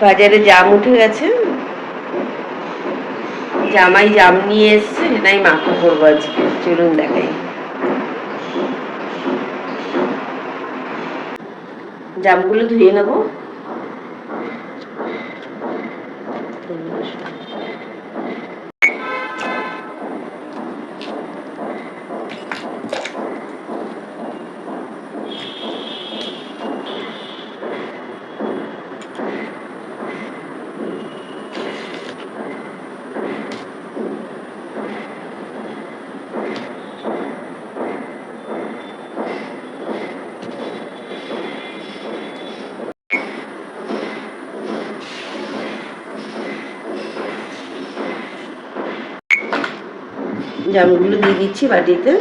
বাজারে জাম উঠে গেছে। জামাই জাম নিয়ে এসছে, সেটাই মাখো করব আজকে। চলুন দেখাই। জামগুলো ধুয়ে নেব। জামগুলো দিয়ে দিচ্ছি বাটিতে।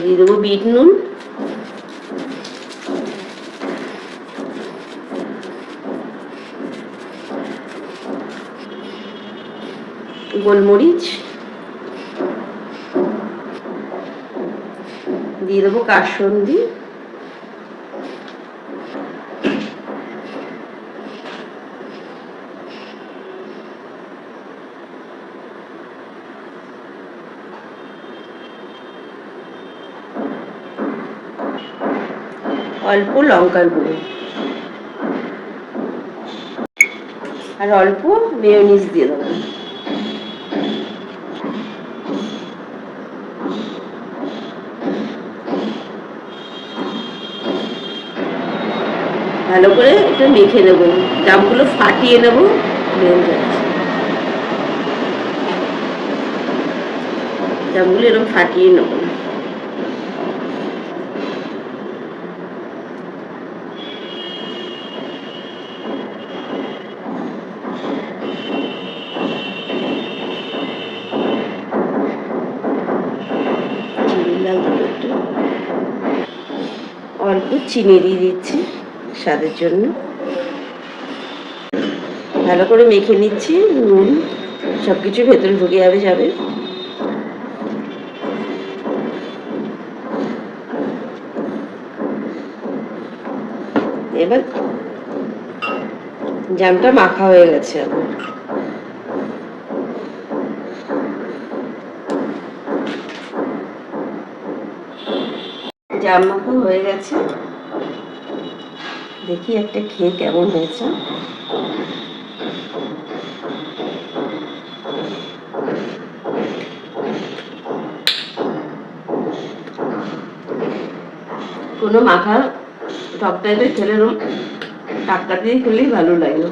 দিয়ে দেবো বিট নুন। গোলমরিচ। দিয়ে দেবো কাসন্দি। অল্প লঙ্কার গুঁড়ো। আর অল্প মেয়োনিজ দিয়ে দেবো। ভালো করে একটু মেখে নেব। জামগুলো ফাটিয়ে নেব জামগুলো এরকম ফাটিয়ে নেব চিনি লাগবে একটু অল্প চিনি দিয়ে দিচ্ছি স্বাদের জন্য। ভালো করে মেখে নিচ্ছি, নুন সব কিছু ভেতরে ঢুকে যাবে যাবে। এবার জামটা মাখা হয়ে গেছে আমার। জাম হয়ে গেছে। দেখি একটা খেয়ে কেমন হয়েছে। কোনো মাখা টক টাইপের খেলে টাটকা দিয়ে খেলেই ভালো লাগে